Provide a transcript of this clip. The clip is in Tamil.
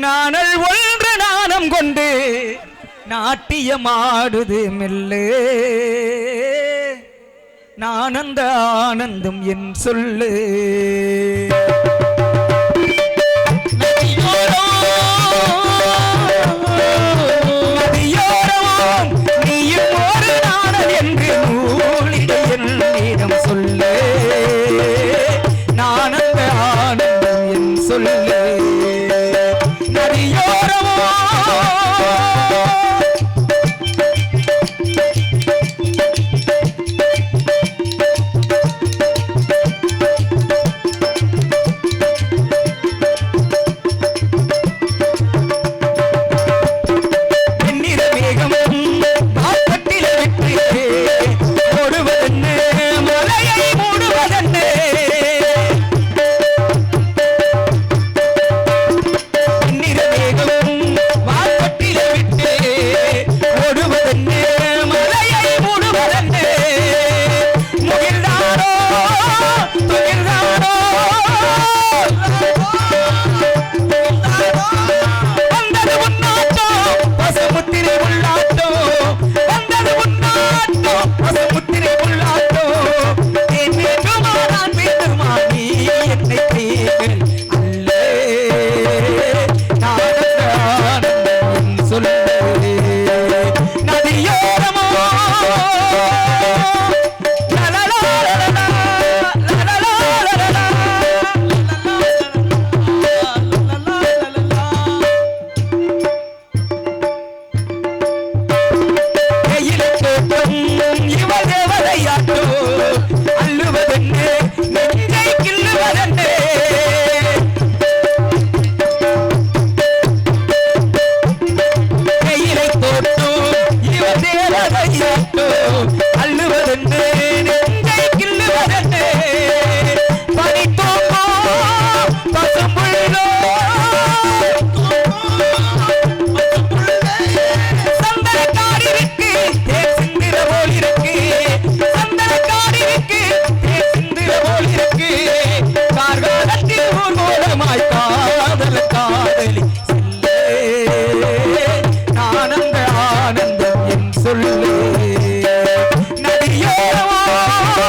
நாணல் ஒன்று நாணம் கொண்டு நாட்டியமாடுது மெல்ல. நானந்த ஆனந்தம் என் சொல்லு. நீயும் ஒரு நாடல் என்று நூலிடையில் நேரம் சொல்லு. அள்ளுவதென்று